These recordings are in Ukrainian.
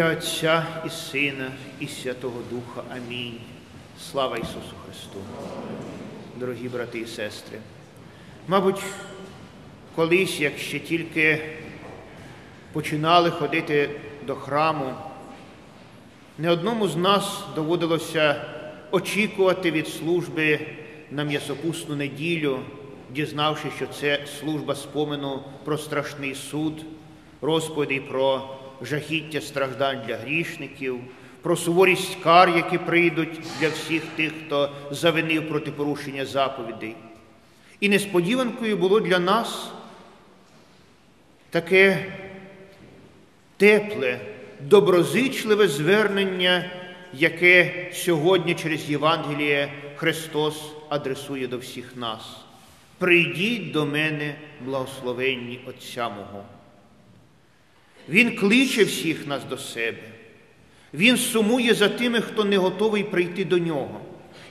ім'я Отця і Сина, і Святого Духа. Амінь. Слава Ісусу Христу. Дорогі брати і сестри. Мабуть, колись, як ще тільки починали ходити до храму, не одному з нас доводилося очікувати від служби на м'ясопусну неділю, дізнавшись, що це служба спомену про страшний суд, розповіді про жахіття страждань для грішників, про суворість кар, які прийдуть для всіх тих, хто завинив проти порушення заповідей. І несподіванкою було для нас таке тепле, доброзичливе звернення, яке сьогодні через Євангеліє Христос адресує до всіх нас. Прийдіть до мене, благословенні Отця мого. Він кличе всіх нас до себе. Він сумує за тими, хто не готовий прийти до нього.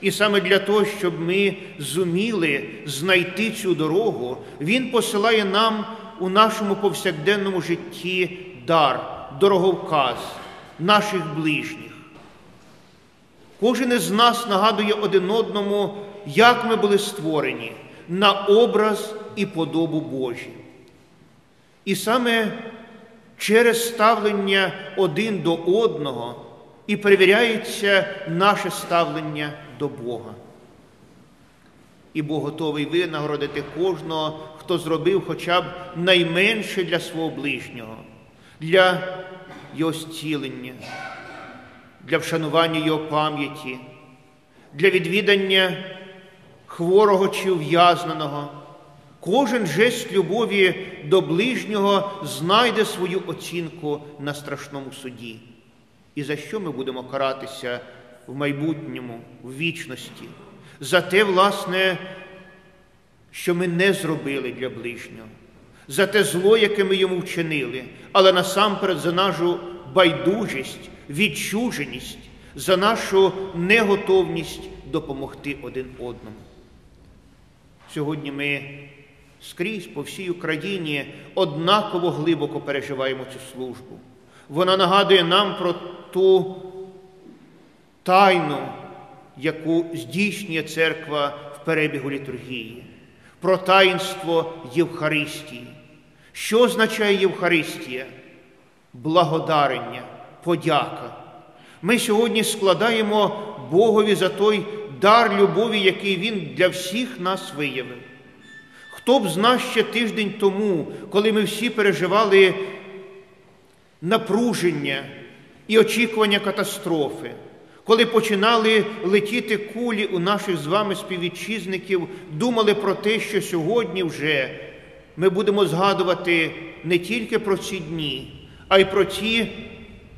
І саме для того, щоб ми зуміли знайти цю дорогу, Він посилає нам у нашому повсякденному житті дар, дороговказ наших ближніх. Кожен із нас нагадує один одному, як ми були створені на образ і подобу Божі. І саме через ставлення один до одного і перевіряється наше ставлення до Бога. І Бог готовий винагородити кожного, хто зробив хоча б найменше для свого ближнього, для його зцілення, для вшанування його пам'яті, для відвідання хворого чи ув'язненого. Кожен жест любові до ближнього знайде свою оцінку на страшному суді. І за що ми будемо каратися в майбутньому, в вічності? За те, власне, що ми не зробили для ближнього, за те зло, яке ми йому вчинили, але насамперед за нашу байдужість, відчуженість, за нашу неготовність допомогти один одному. Сьогодні ми скрізь по всій Україні однаково глибоко переживаємо цю службу. Вона нагадує нам про ту тайну, яку здійснює церква в перебігу літургії, про таїнство Євхаристії. Що означає Євхаристія? Благодарення, подяка. Ми сьогодні складаємо Богові за той дар любові, який Він для всіх нас виявив. Хто б з нас ще тиждень тому, коли ми всі переживали напруження і очікування катастрофи, коли починали летіти кулі у наших з вами співвітчизників, думали про те, що сьогодні вже ми будемо згадувати не тільки про ці дні, а й про ті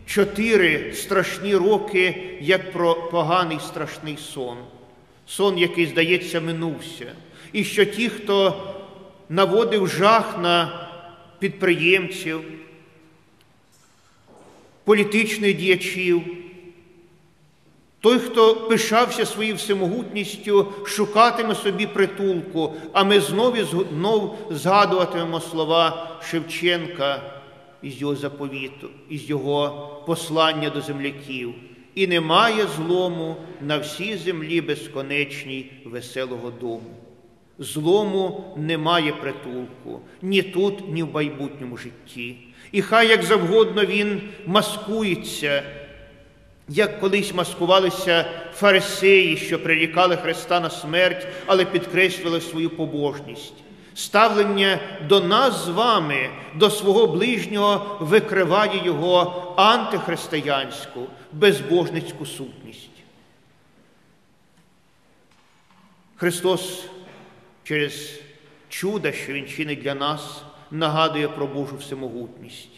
чотири страшні роки, як про поганий страшний сон, сон, який, здається, минувся. І що ті, хто наводив жах на підприємців, політичних діячів, той, хто пишався своєю всемогутністю, шукатиме собі притулку, а ми знову знов згадуватимемо слова Шевченка із його заповіту, із його послання до земляків. І немає злому на всій землі безконечній веселого дому. Злому немає притулку ні тут, ні в майбутньому житті. І хай як завгодно він маскується, як колись маскувалися фарисеї, що прирікали Христа на смерть, але підкреслювали свою побожність. Ставлення до нас з вами, до свого ближнього викриває його антихристиянську, безбожницьку сутність. Христос через чудо, що Він чинить для нас, нагадує про Божу всемогутність.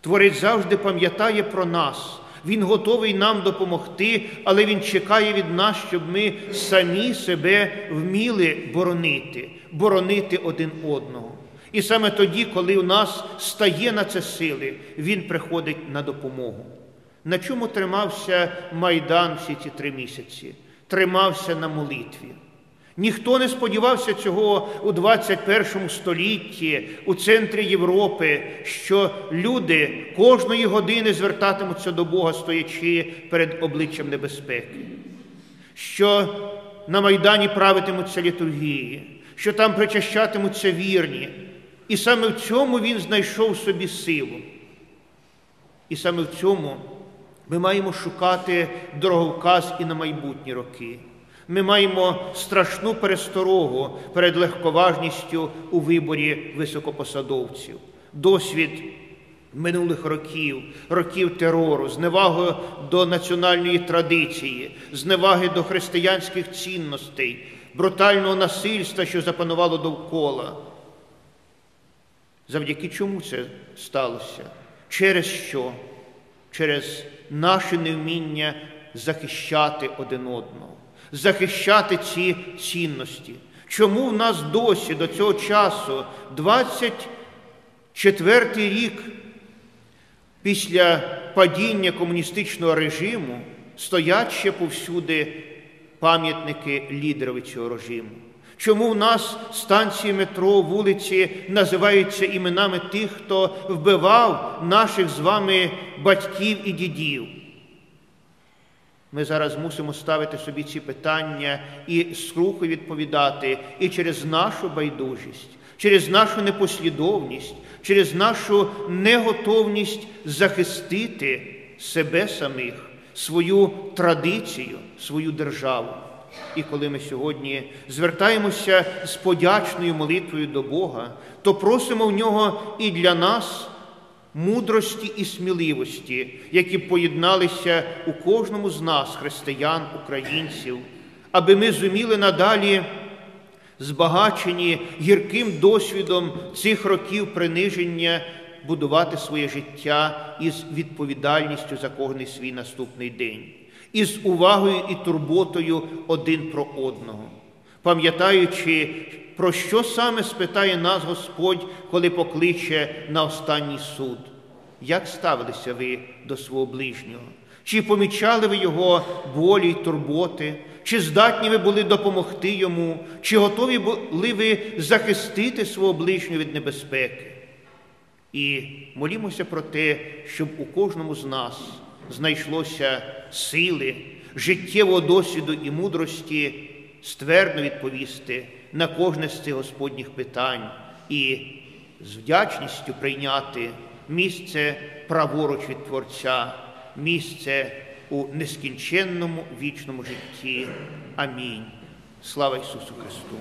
Творець завжди пам'ятає про нас. Він готовий нам допомогти, але Він чекає від нас, щоб ми самі себе вміли боронити, боронити один одного. І саме тоді, коли у нас стає на це сили, Він приходить на допомогу. На чому тримався Майдан всі ці три місяці? Тримався на молитві. Ніхто не сподівався цього у 21 столітті у центрі Європи, що люди кожної години звертатимуться до Бога, стоячи перед обличчям небезпеки, що на Майдані правитимуться літургії, що там причащатимуться вірні. І саме в цьому він знайшов собі силу. І саме в цьому ми маємо шукати дороговказ і на майбутні роки. Ми маємо страшну пересторогу перед легковажністю у виборі високопосадовців, досвід минулих років, років терору, зневаги до національної традиції, зневаги до християнських цінностей, брутального насильства, що запанувало довкола. Завдяки чому це сталося? Через що? Через наше невміння захищати один одного, захищати ці цінності. Чому в нас досі до цього часу, 24-й рік після падіння комуністичного режиму, стоять ще повсюди пам'ятники лідерів цього режиму? Чому в нас станції метро, вулиці називаються іменами тих, хто вбивав наших з вами батьків і дідів? Ми зараз мусимо ставити собі ці питання і скруху відповідати і через нашу байдужість, через нашу непослідовність, через нашу неготовність захистити себе самих, свою традицію, свою державу. І коли ми сьогодні звертаємося з подячною молитвою до Бога, то просимо в нього і для нас мудрості і сміливості, які поєдналися у кожному з нас, християн, українців, аби ми зуміли надалі, збагачені гірким досвідом цих років приниження, будувати своє життя із відповідальністю за кожний свій наступний день із увагою і турботою один про одного, пам'ятаючи, про що саме спитає нас Господь, коли покличе на останній суд. Як ставилися ви до свого ближнього? Чи помічали ви його болі й турботи, чи здатні ви були допомогти йому, чи готові були ви захистити свого ближнього від небезпеки? І молімося про те, щоб у кожному з нас знайшлося сили, життєвого досвіду і мудрості ствердно відповісти на кожне з цих Господніх питань і з вдячністю прийняти місце праворуч від Творця, місце у нескінченному вічному житті. Амінь. Слава Ісусу Христу!